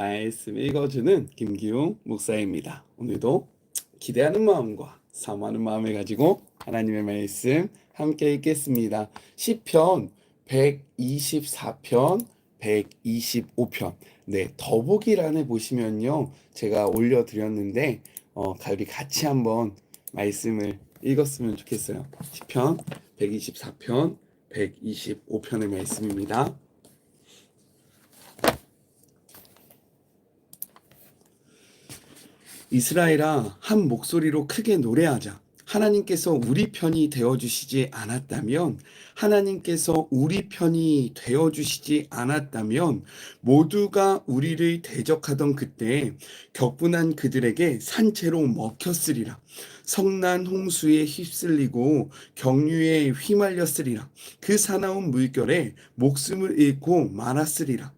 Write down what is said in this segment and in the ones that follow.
말씀 읽어주는 김기웅 목사입니다. 오늘도 기대하는 마음과 사모하는 마음을 가지고 하나님의 말씀 함께 읽겠습니다. 시편 124편, 125편. 네, 더보기란에 보시면요. 제가 올려드렸는데, 어, 우리 같이 한번 말씀을 읽었으면 좋겠어요. 시편 124편, 125편의 말씀입니다. 이스라엘아 한 목소리로 크게 노래하자. 하나님께서 우리 편이 되어 주시지 않았다면 하나님께서 우리 편이 되어 주시지 않았다면 모두가 우리를 대적하던 그때 격분한 그들에게 산채로 먹혔으리라. 성난 홍수에 휩쓸리고 경류에 휘말렸으리라. 그 사나운 물결에 목숨을 잃고 말았으리라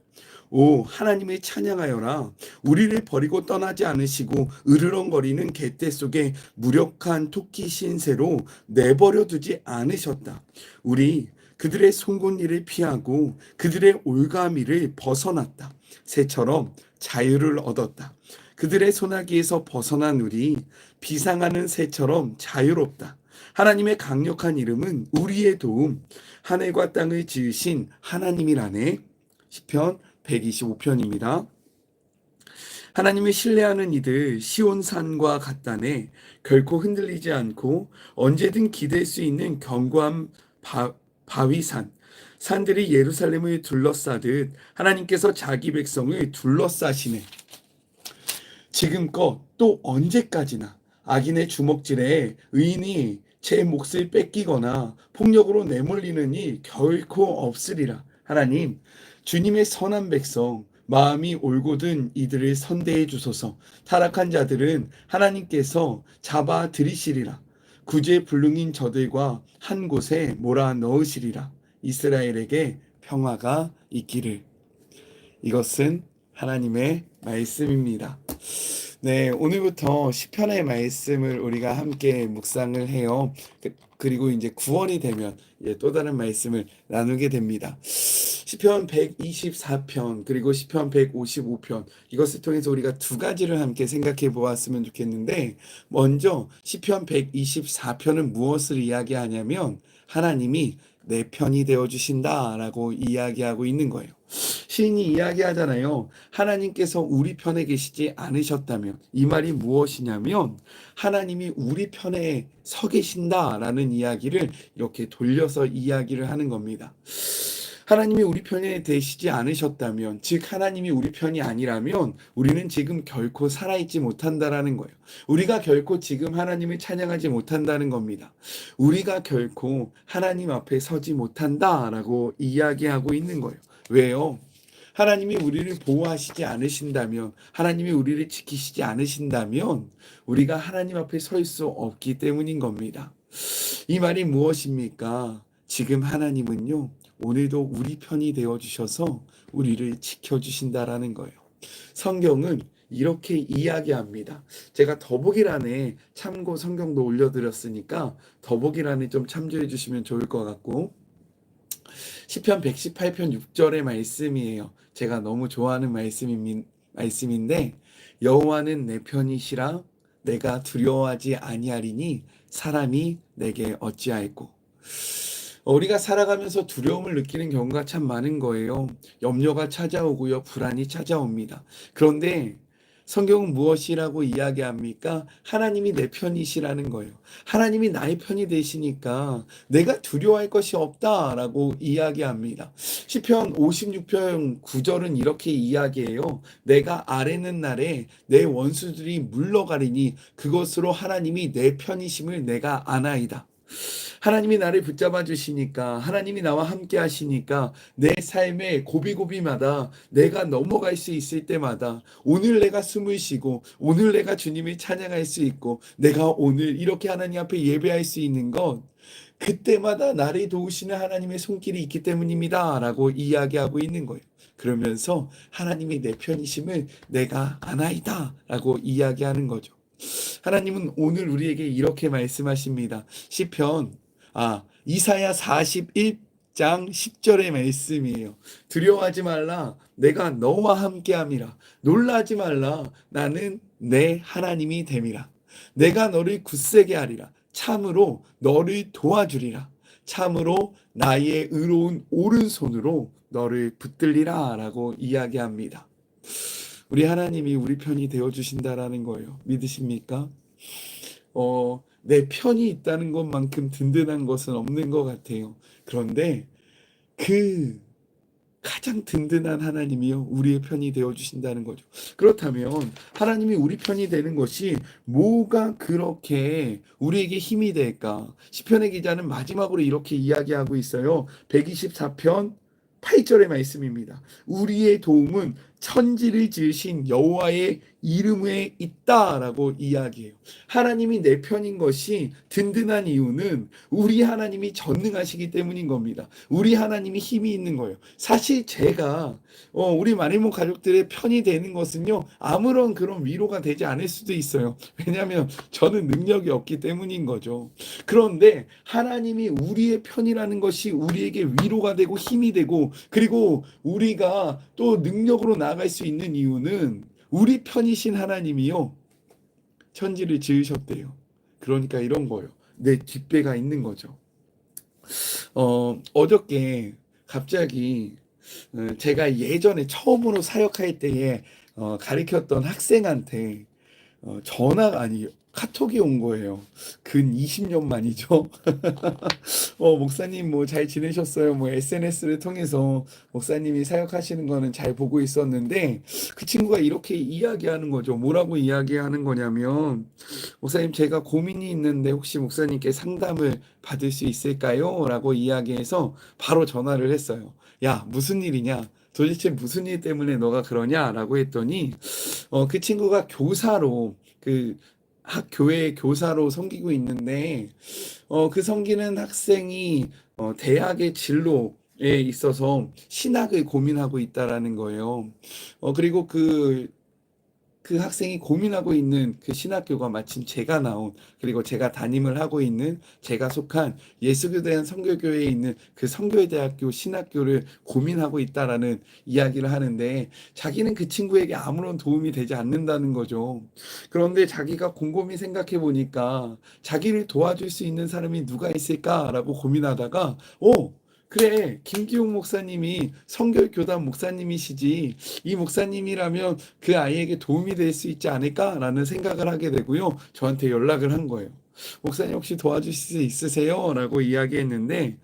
오 하나님의 찬양하여라. 우리를 버리고 떠나지 않으시고 으르렁거리는 개떼 속에 무력한 토끼 신세로 내버려 두지 않으셨다. 우리 그들의 송곳니를 피하고 그들의 올가미를 벗어났다. 새처럼 자유를 얻었다. 그들의 소나기에서 벗어난 우리 비상하는 새처럼 자유롭다. 하나님의 강력한 이름은 우리의 도움. 하늘과 땅을 지으신 하나님이라네. 시편 125편입니다. 하나님을 신뢰하는 이들 시온산과 같다네 결코 흔들리지 않고 언제든 기댈 수 있는 견고한 바, 바위산 산들이 예루살렘을 둘러싸듯 하나님께서 자기 백성을 둘러싸시네. 지금껏 또 언제까지나 악인의 주먹질에 의인이 제 몫을 뺏기거나 폭력으로 내몰리는 일 결코 없으리라. 하나님, 주님의 선한 백성, 마음이 올곧은 이들을 선대해 주소서. 타락한 자들은 하나님께서 잡아 들이시리라. 구제 불능인 저들과 한 곳에 몰아 넣으시리라. 이스라엘에게 평화가 있기를. 이것은 하나님의 말씀입니다. 네, 오늘부터 시편의 말씀을 우리가 함께 묵상을 해요. 그- 그리고 이제 구원이 되면 이제 또 다른 말씀을 나누게 됩니다. 시편 124편 그리고 시편 155편 이것을 통해서 우리가 두 가지를 함께 생각해 보았으면 좋겠는데 먼저 시편 124편은 무엇을 이야기하냐면 하나님이 내 편이 되어 주신다라고 이야기하고 있는 거예요. 시인이 이야기하잖아요. 하나님께서 우리 편에 계시지 않으셨다면 이 말이 무엇이냐면 하나님이 우리 편에 서 계신다라는 이야기를 이렇게 돌려서 이야기를 하는 겁니다. 하나님이 우리 편에 되시지 않으셨다면, 즉 하나님이 우리 편이 아니라면 우리는 지금 결코 살아있지 못한다라는 거예요. 우리가 결코 지금 하나님을 찬양하지 못한다는 겁니다. 우리가 결코 하나님 앞에 서지 못한다라고 이야기하고 있는 거예요. 왜요? 하나님이 우리를 보호하시지 않으신다면, 하나님이 우리를 지키시지 않으신다면, 우리가 하나님 앞에 설 수 없기 때문인 겁니다. 이 말이 무엇입니까? 지금 하나님은요, 오늘도 우리 편이 되어 주셔서 우리를 지켜 주신다라는 거예요. 성경은 이렇게 이야기합니다. 제가 더보기란에 참고 성경도 올려드렸으니까 더보기란에 좀 참조해 주시면 좋을 것 같고 시편 118편 6절의 말씀이에요. 제가 너무 좋아하는 말씀인, 말씀인데 여호와는 내 편이시라 내가 두려워하지 아니하리니 사람이 내게 어찌하였고 우리가 살아가면서 두려움을 느끼는 경우가 참 많은 거예요. 염려가 찾아오고요. 불안이 찾아옵니다. 그런데 성경은 무엇이라고 이야기합니까? 하나님이 내 편이시라는 거예요. 하나님이 나의 편이 되시니까 내가 두려워할 것이 없다라고 이야기합니다. 시편 56편 9절은 이렇게 이야기해요. 내가 아래는 날에 내 원수들이 물러가리니 그것으로 하나님이 내 편이심을 내가 아나이다. 하나님이 나를 붙잡아 주시니까 하나님이 나와 함께 하시니까 내 삶의 고비고비마다 내가 넘어갈 수 있을 때마다 오늘 내가 숨을 쉬고 오늘 내가 주님을 찬양할 수 있고 내가 오늘 이렇게 하나님 앞에 예배할 수 있는 것 그때마다 나를 도우시는 하나님의 손길이 있기 때문입니다. 라고 이야기하고 있는 거예요. 그러면서 하나님이 내 편이심을 내가 아나이다. 라고 이야기하는 거죠. 하나님은 오늘 우리에게 이렇게 말씀하십니다. 시편 아, 이사야 41장 10절의 말씀이에요. 두려워하지 말라. 내가 너와 함께함이라. 놀라지 말라. 나는 내 하나님이 됨이라. 내가 너를 굳세게 하리라. 참으로 너를 도와주리라. 참으로 나의 의로운 오른손으로 너를 붙들리라. 라고 이야기합니다. 우리 하나님이 우리 편이 되어 주신다라는 거예요. 믿으십니까? 어, 내 편이 있다는 것만큼 든든한 것은 없는 것 같아요. 그런데 그 가장 든든한 하나님이요, 우리의 편이 되어 주신다는 거죠. 그렇다면 하나님이 우리 편이 되는 것이 뭐가 그렇게 우리에게 힘이 될까? 시편의 기자는 마지막으로 이렇게 이야기하고 있어요. 124편 8절의 말씀입니다. 우리의 도움은 천지를 지으신 여호와의 이름에 있다라고 이야기해요. 하나님이 내 편인 것이 든든한 이유는 우리 하나님이 전능하시기 때문인 겁니다. 우리 하나님이 힘이 있는 거예요. 사실 제가 어, 우리 마리모 가족들의 편이 되는 것은요 아무런 그런 위로가 되지 않을 수도 있어요. 왜냐하면 저는 능력이 없기 때문인 거죠. 그런데 하나님이 우리의 편이라는 것이 우리에게 위로가 되고 힘이 되고 그리고 우리가 또 능력으로 나 아갈 수 있는 이유는 우리 편이신 하나님이요. 천지를 지으셨대요. 그러니까 이런 거예요. 내 뒷배가 있는 거죠. 어, 어저께 갑자기 어, 제가 예전에 처음으로 사역할 때에 어, 가르쳤던 학생한테 어, 전화가 아니 카톡이 온 거예요. 근 20년 만이죠. 어, 목사님 뭐 잘 지내셨어요? 뭐 SNS를 통해서 목사님이 사역하시는 거는 잘 보고 있었는데 그 친구가 이렇게 이야기하는 거죠. 뭐라고 이야기하는 거냐면 목사님 제가 고민이 있는데 혹시 목사님께 상담을 받을 수 있을까요? 라고 이야기해서 바로 전화를 했어요. 야, 무슨 일이냐? 도대체 무슨 일 때문에 너가 그러냐라고 했더니 어, 그 친구가 교사로 그 학교의 교사로 섬기고 있는데 어, 그 섬기는 학생이 어, 대학의 진로 에 있어서 신학을 고민하고 있다라는 거예요. 어, 그리고 그 그 학생이 고민하고 있는 그 신학교가 마침 제가 나온 그리고 제가 담임을 하고 있는 제가 속한 예수교대한 성교교회에 있는 그 성교대학교 신학교를 고민하고 있다라는 이야기를 하는데 자기는 그 친구에게 아무런 도움이 되지 않는다는 거죠. 그런데 자기가 곰곰이 생각해 보니까 자기를 도와줄 수 있는 사람이 누가 있을까라고 고민하다가 오 그래, 김기용 목사님이 성결교단 목사님이시지. 이 목사님이라면 그 아이에게 도움이 될 수 있지 않을까라는 생각을 하게 되고요. 저한테 연락을 한 거예요. 목사님 혹시 도와주실 수 있으세요? 라고 이야기했는데,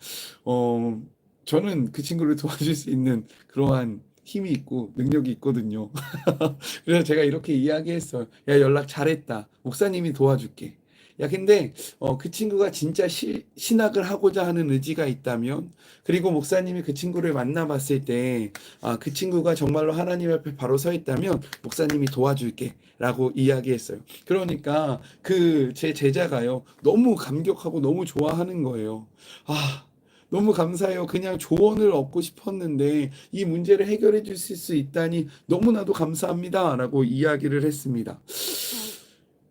어, 저는 그 친구를 도와줄 수 있는 그러한 힘이 있고 능력이 있거든요. 그래서 제가 이렇게 이야기했어요. 야, 연락 잘했다. 목사님이 도와줄게. 야, 근데 어, 그 친구가 진짜 시, 신학을 하고자 하는 의지가 있다면, 그리고 목사님이 그 친구를 만나봤을 때, 아, 그 친구가 정말로 하나님 앞에 바로 서 있다면, 목사님이 도와줄게. 라고 이야기했어요. 그러니까 그 제 제자가요, 너무 감격하고 너무 좋아하는 거예요. 아, 너무 감사해요. 그냥 조언을 얻고 싶었는데 이 문제를 해결해 주실 수 있다니 너무나도 감사합니다. 라고 이야기를 했습니다.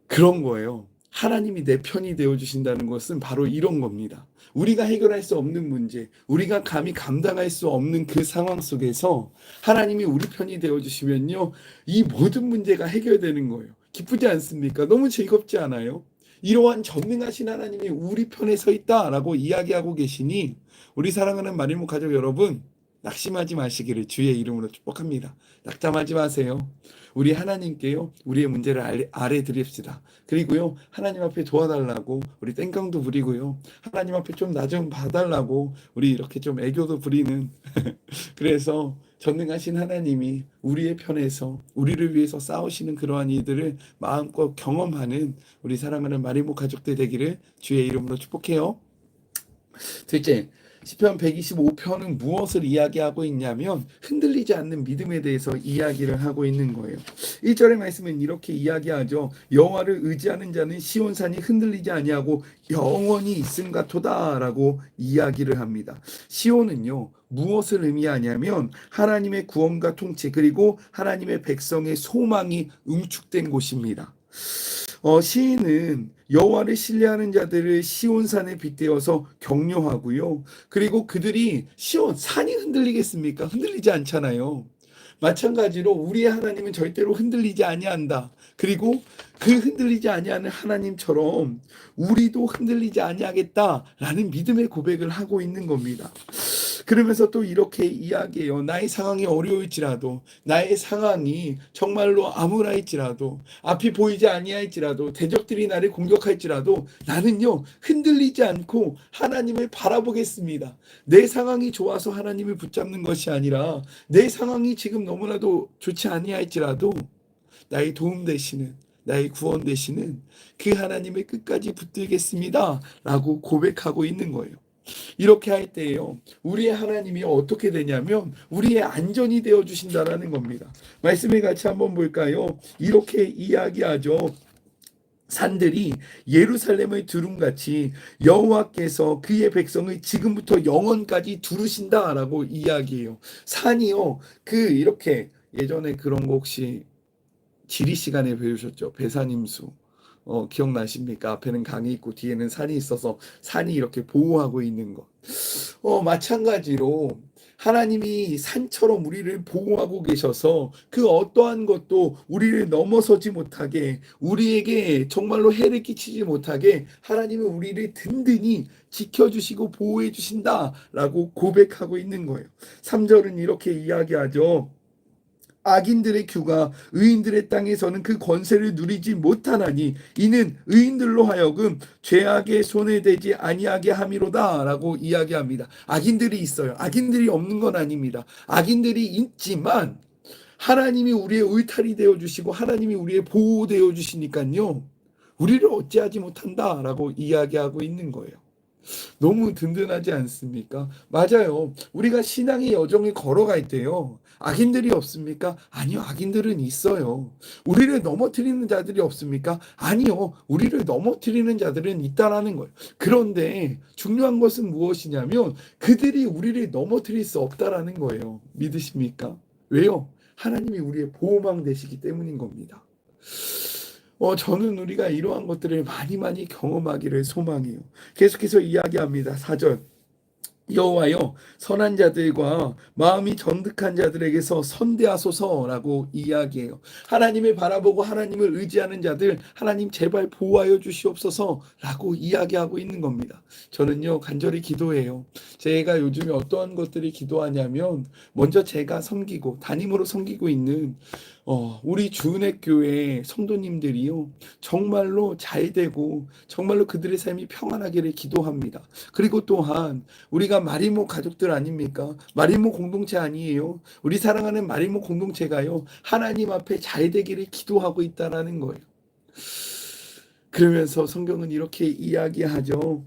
그런 거예요. 하나님이 내 편이 되어 주신다는 것은 바로 이런 겁니다. 우리가 해결할 수 없는 문제, 우리가 감히 감당할 수 없는 그 상황 속에서 하나님이 우리 편이 되어 주시면요. 이 모든 문제가 해결되는 거예요. 기쁘지 않습니까? 너무 즐겁지 않아요? 이러한 전능하신 하나님이 우리 편에 서 있다라고 이야기하고 계시니 우리 사랑하는 마리모 가족 여러분 낙심하지 마시기를 주의 이름으로 축복합니다. 낙담하지 마세요. 우리 하나님께요, 우리의 문제를 아래, 드립시다. 그리고요, 하나님 앞에 도와달라고 우리 땡깡도 부리고요, 하나님 앞에 좀 나 좀 봐달라고 우리 이렇게 좀 애교도 부리는 그래서 전능하신 하나님이 우리의 편에서 우리를 위해서 싸우시는 그러한 이들을 마음껏 경험하는 우리 사랑하는 마리모 가족들 되기를 주의 이름으로 축복해요. 둘째, 시편 125편은 무엇을 이야기하고 있냐면 흔들리지 않는 믿음에 대해서 이야기를 하고 있는 거예요. 1절의 말씀은 이렇게 이야기하죠. 여호와를 의지하는 자는 시온산이 흔들리지 아니하고 영원히 있음 같도다라고 이야기를 합니다. 시온은요. 무엇을 의미하냐면 하나님의 구원과 통치 그리고 하나님의 백성의 소망이 응축된 곳입니다. 어, 시인은 여호와를 신뢰하는 자들을 시온산에 빗대어서 격려하고요. 그리고 그들이 시온 산이 흔들리겠습니까? 흔들리지 않잖아요. 마찬가지로 우리의 하나님은 절대로 흔들리지 아니한다. 그리고 그 흔들리지 아니하는 하나님처럼 우리도 흔들리지 아니하겠다라는 믿음의 고백을 하고 있는 겁니다. 그러면서 또 이렇게 이야기해요. 나의 상황이 어려울지라도, 나의 상황이 정말로 암울할지라도, 앞이 보이지 아니할지라도, 대적들이 나를 공격할지라도, 나는요, 흔들리지 않고 하나님을 바라보겠습니다. 내 상황이 좋아서 하나님을 붙잡는 것이 아니라, 내 상황이 지금 너무나도 좋지 아니할지라도, 나의 도움 되시는, 나의 구원 되시는 그 하나님을 끝까지 붙들겠습니다. 라고 고백하고 있는 거예요. 이렇게 할 때에요. 우리의 하나님이 어떻게 되냐면 우리의 안전이 되어 주신다라는 겁니다. 말씀을 같이 한번 볼까요? 이렇게 이야기하죠. 산들이 예루살렘의 두rum같이 여호와께서 그의 백성을 지금부터 영원까지 두르신다라고 이야기해요. 산이요. 그 이렇게 예전에 그런 거 혹시 지리 시간에 배우셨죠? 배산임수. 어, 기억나십니까? 앞에는 강이 있고 뒤에는 산이 있어서 산이 이렇게 보호하고 있는 것. 어, 마찬가지로 하나님이 산처럼 우리를 보호하고 계셔서 그 어떠한 것도 우리를 넘어서지 못하게 우리에게 정말로 해를 끼치지 못하게 하나님은 우리를 든든히 지켜주시고 보호해 주신다라고 고백하고 있는 거예요. 3절은 이렇게 이야기하죠. 악인들의 규가 의인들의 땅에서는 그 권세를 누리지 못하나니 이는 의인들로 하여금 죄악의 손에 대지 아니하게 함이로다라고 이야기합니다. 악인들이 있어요. 악인들이 없는 건 아닙니다. 악인들이 있지만 하나님이 우리의 울타리 되어 주시고 하나님이 우리의 보호 되어 주시니까요. 우리를 어찌하지 못한다라고 이야기하고 있는 거예요. 너무 든든하지 않습니까? 맞아요. 우리가 신앙의 여정을 걸어갈 때요. 악인들이 없습니까? 아니요. 악인들은 있어요. 우리를 넘어뜨리는 자들이 없습니까? 아니요. 우리를 넘어뜨리는 자들은 있다라는 거예요. 그런데 중요한 것은 무엇이냐면 그들이 우리를 넘어뜨릴 수 없다라는 거예요. 믿으십니까? 왜요? 하나님이 우리의 보호망 되시기 때문인 겁니다. 어, 저는 우리가 이러한 것들을 많이 많이 경험하기를 소망해요. 계속해서 이야기합니다. 4절. 여호와여 선한 자들과 마음이 전득한 자들에게서 선대하소서라고 이야기해요. 하나님을 바라보고 하나님을 의지하는 자들 하나님 제발 보호하여 주시옵소서라고 이야기하고 있는 겁니다. 저는요 간절히 기도해요. 제가 요즘에 어떠한 것들이 기도하냐면 먼저 제가 섬기고 담임으로 섬기고 있는 어, 우리 주은혜 교회 성도님들이요 정말로 잘 되고 정말로 그들의 삶이 평안하기를 기도합니다. 그리고 또한 우리가 마리모 가족들 아닙니까? 마리모 공동체 아니에요. 우리 사랑하는 마리모 공동체가요 하나님 앞에 잘 되기를 기도하고 있다라는 거예요. 그러면서 성경은 이렇게 이야기하죠.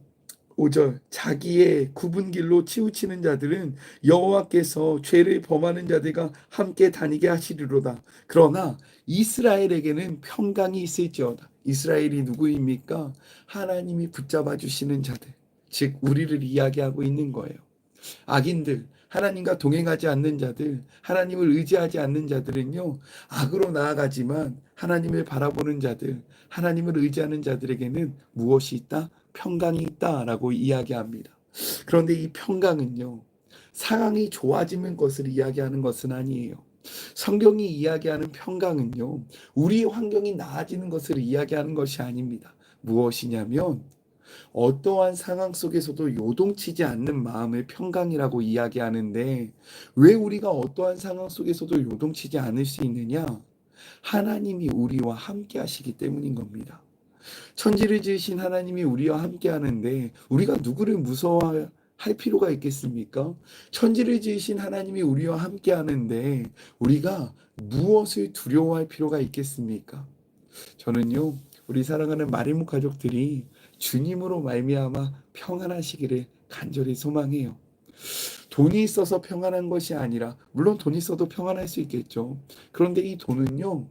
5절 자기의 굽은 길로 치우치는 자들은 여호와께서 죄를 범하는 자들과 함께 다니게 하시리로다. 그러나 이스라엘에게는 평강이 있을지어다. 이스라엘이 누구입니까? 하나님이 붙잡아 주시는 자들. 즉 우리를 이야기하고 있는 거예요. 악인들, 하나님과 동행하지 않는 자들, 하나님을 의지하지 않는 자들은요, 악으로 나아가지만 하나님을 바라보는 자들, 하나님을 의지하는 자들에게는 무엇이 있다? 평강이 있다라고 이야기합니다. 그런데 이 평강은요, 상황이 좋아지는 것을 이야기하는 것은 아니에요. 성경이 이야기하는 평강은요, 우리 환경이 나아지는 것을 이야기하는 것이 아닙니다. 무엇이냐면, 어떠한 상황 속에서도 요동치지 않는 마음을 평강이라고 이야기하는데, 왜 우리가 어떠한 상황 속에서도 요동치지 않을 수 있느냐? 하나님이 우리와 함께 하시기 때문인 겁니다. 천지를 지으신 하나님이 우리와 함께 하는데 우리가 누구를 무서워할 필요가 있겠습니까? 천지를 지으신 하나님이 우리와 함께 하는데 우리가 무엇을 두려워할 필요가 있겠습니까? 저는요. 우리 사랑하는 마리모 가족들이 주님으로 말미암아 평안하시기를 간절히 소망해요. 돈이 있어서 평안한 것이 아니라 물론 돈 있어도 평안할 수 있겠죠. 그런데 이 돈은요.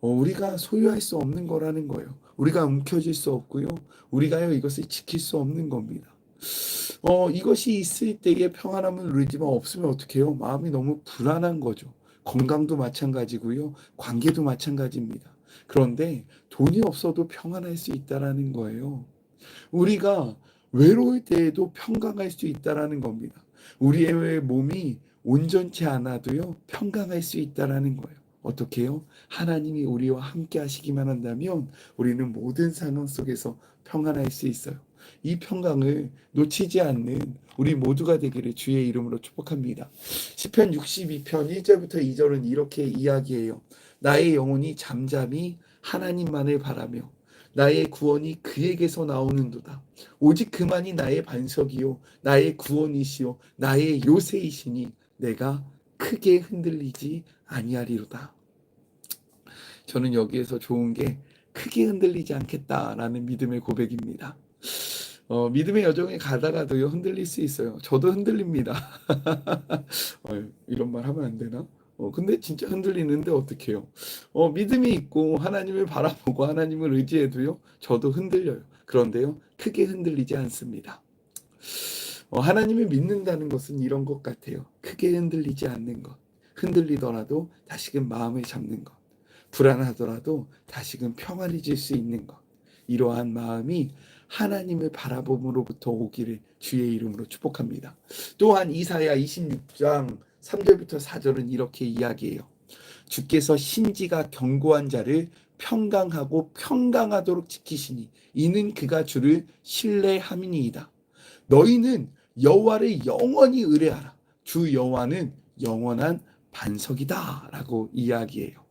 어, 우리가 소유할 수 없는 거라는 거예요. 우리가 움켜쥘 수 없고요. 우리가요 이것을 지킬 수 없는 겁니다. 어, 이것이 있을 때에 평안함을 누리지만 없으면 어떻게 해요? 마음이 너무 불안한 거죠. 건강도 마찬가지고요. 관계도 마찬가지입니다. 그런데 돈이 없어도 평안할 수 있다라는 거예요. 우리가 외로울 때에도 평강할 수 있다라는 겁니다. 우리의 몸이 온전치 않아도요, 평강할 수 있다라는 거예요. 어떻게요? 하나님이 우리와 함께 하시기만 한다면 우리는 모든 상황 속에서 평안할 수 있어요. 이 평강을 놓치지 않는 우리 모두가 되기를 주의 이름으로 축복합니다. 시편 62편 1절부터 2절은 이렇게 이야기해요. 나의 영혼이 잠잠히 하나님만을 바라며 나의 구원이 그에게서 나오는도다. 오직 그만이 나의 반석이요 나의 구원이시요 나의 요새이시니 내가 크게 흔들리지 아니하리로다. 저는 여기에서 좋은 게 크게 흔들리지 않겠다라는 믿음의 고백입니다. 어, 믿음의 여정에 가다가도요 흔들릴 수 있어요. 저도 흔들립니다. 어, 이런 말 하면 안 되나? 어, 근데 진짜 흔들리는데 어떡해요? 어, 믿음이 있고 하나님을 바라보고 하나님을 의지해도요 저도 흔들려요. 그런데요 크게 흔들리지 않습니다. 어, 하나님을 믿는다는 것은 이런 것 같아요. 크게 흔들리지 않는 것. 흔들리더라도 다시금 마음을 잡는 것. 불안하더라도 다시금 평안해질 수 있는 것. 이러한 마음이 하나님을 바라봄으로부터 오기를 주의 이름으로 축복합니다. 또한 이사야 26장 3절부터 4절은 이렇게 이야기해요. 주께서 신지가 견고한 자를 평강하고 평강하도록 지키시니 이는 그가 주를 신뢰함이니이다. 너희는 여호와를 영원히 의뢰하라. 주 여호와는 영원한 반석이다라고 이야기해요.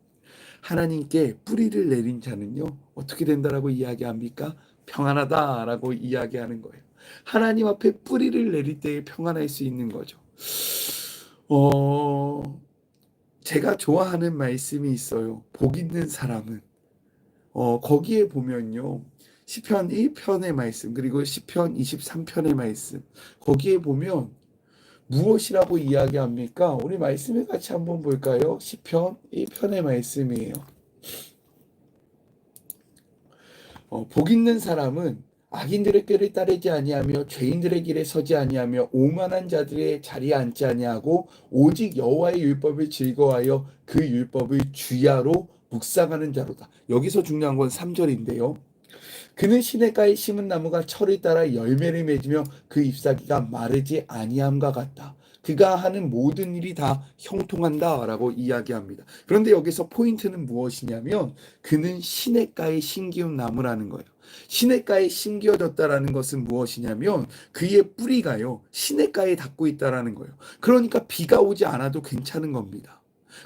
하나님께 뿌리를 내린 자는요 어떻게 된다라고 이야기합니까? 평안하다라고 이야기하는 거예요. 하나님 앞에 뿌리를 내릴 때에 평안할 수 있는 거죠. 어, 제가 좋아하는 말씀이 있어요. 복 있는 사람은 어, 거기에 보면요. 시편 1편의 말씀 그리고 시편 23편의 말씀 거기에 보면 무엇이라고 이야기합니까? 우리 말씀을 같이 한번 볼까요? 시편 1편의 말씀이에요. 어, 복 있는 사람은 악인들의 꾀를 따르지 아니하며 죄인들의 길에 서지 아니하며 오만한 자들의 자리에 앉지 아니하고 오직 여호와의 율법을 즐거워하여 그 율법을 주야로 묵상하는 자로다. 여기서 중요한 건 3절인데요. 그는 시냇가에 심은 나무가 철을 따라 열매를 맺으며 그 잎사귀가 마르지 아니함과 같다. 그가 하는 모든 일이 다 형통한다라고 이야기합니다. 그런데 여기서 포인트는 무엇이냐면 그는 시냇가에 심기운 나무라는 거예요. 시냇가에 심겨졌다라는 것은 무엇이냐면 그의 뿌리가요 시냇가에 닿고 있다라는 거예요. 그러니까 비가 오지 않아도 괜찮은 겁니다.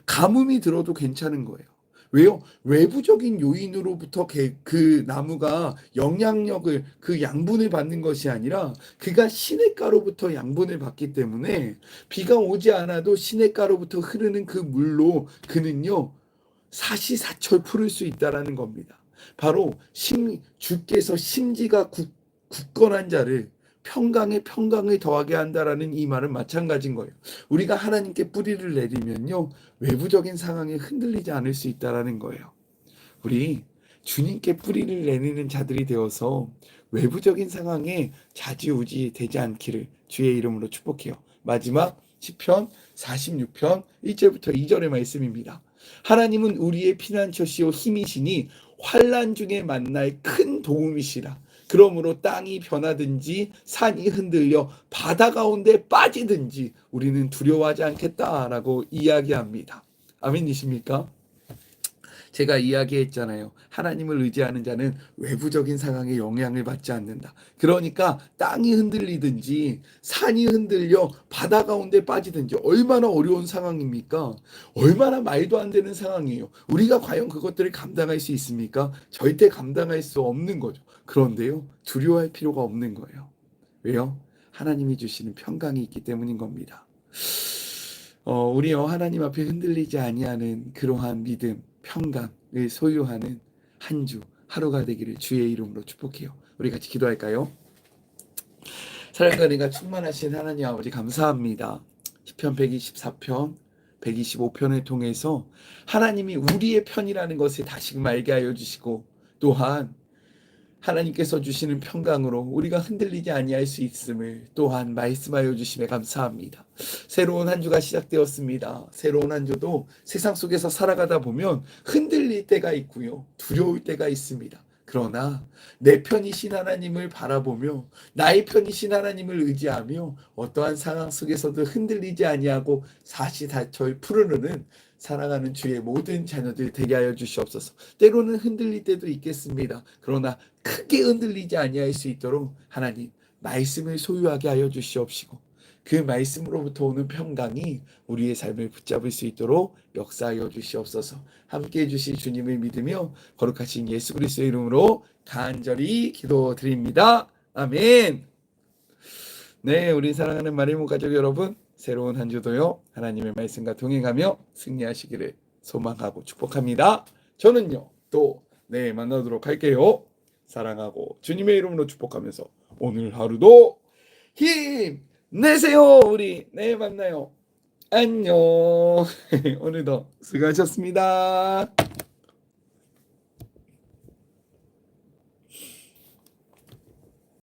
가뭄이 들어도 괜찮은 거예요. 왜요? 외부적인 요인으로부터 그 나무가 영향력을 그 양분을 받는 것이 아니라 그가 시냇가로부터 양분을 받기 때문에 비가 오지 않아도 시냇가로부터 흐르는 그 물로 그는요 사시사철 풀을 수 있다라는 겁니다. 바로 심 주께서 심지가 굳, 굳건한 자를 평강에 평강을 더하게 한다라는 이 말은 마찬가지인 거예요. 우리가 하나님께 뿌리를 내리면요. 외부적인 상황에 흔들리지 않을 수 있다라는 거예요. 우리 주님께 뿌리를 내리는 자들이 되어서 외부적인 상황에 자지우지 되지 않기를 주의 이름으로 축복해요. 마지막 시편 46편 1절부터 2절의 말씀입니다. 하나님은 우리의 피난처시요 힘이시니 환란 중에 만날 큰 도움이시라. 그러므로 땅이 변하든지 산이 흔들려 바다 가운데 빠지든지 우리는 두려워하지 않겠다라고 이야기합니다. 아멘이십니까? 제가 이야기했잖아요. 하나님을 의지하는 자는 외부적인 상황에 영향을 받지 않는다. 그러니까 땅이 흔들리든지 산이 흔들려 바다 가운데 빠지든지 얼마나 어려운 상황입니까? 얼마나 말도 안 되는 상황이에요. 우리가 과연 그것들을 감당할 수 있습니까? 절대 감당할 수 없는 거죠. 그런데요, 두려워할 필요가 없는 거예요. 왜요? 하나님이 주시는 평강이 있기 때문인 겁니다. 어, 우리요 하나님 앞에 흔들리지 아니하는 그러한 믿음, 평강을 소유하는 한 주 하루가 되기를 주의 이름으로 축복해요. 우리 같이 기도할까요? 사랑과 은혜가 충만하신 하나님 아버지 감사합니다. 시편 124편, 125편을 통해서 하나님이 우리의 편이라는 것을 다시금 알게 하여 주시고 또한 하나님께서 주시는 평강으로 우리가 흔들리지 아니할 수 있음을 또한 말씀하여 주심에 감사합니다. 새로운 한 주가 시작되었습니다. 새로운 한 주도 세상 속에서 살아가다 보면 흔들릴 때가 있고요. 두려울 때가 있습니다. 그러나 내 편이신 하나님을 바라보며 나의 편이신 하나님을 의지하며 어떠한 상황 속에서도 흔들리지 아니하고 사시다철 푸르르는 사랑하는 주의 모든 자녀들 되게 하여 주시옵소서. 때로는 흔들릴 때도 있겠습니다. 그러나 크게 흔들리지 아니할 수 있도록 하나님 말씀을 소유하게 하여 주시옵시고 그 말씀으로부터 오는 평강이 우리의 삶을 붙잡을 수 있도록 역사하여 주시옵소서. 함께 해 주실 주님을 믿으며 거룩하신 예수 그리스도의 이름으로 간절히 기도드립니다. 아멘. 네, 우리 사랑하는 마리모 가족 여러분, 새로운 한 주도요 하나님의 말씀과 동행하며 승리하시기를 소망하고 축복합니다. 저는요 또 내일 만나도록 할게요. 사랑하고 주님의 이름으로 축복하면서 오늘 하루도 힘 내세요. 우리 내일 만나요. 안녕. 오늘도 수고하셨습니다.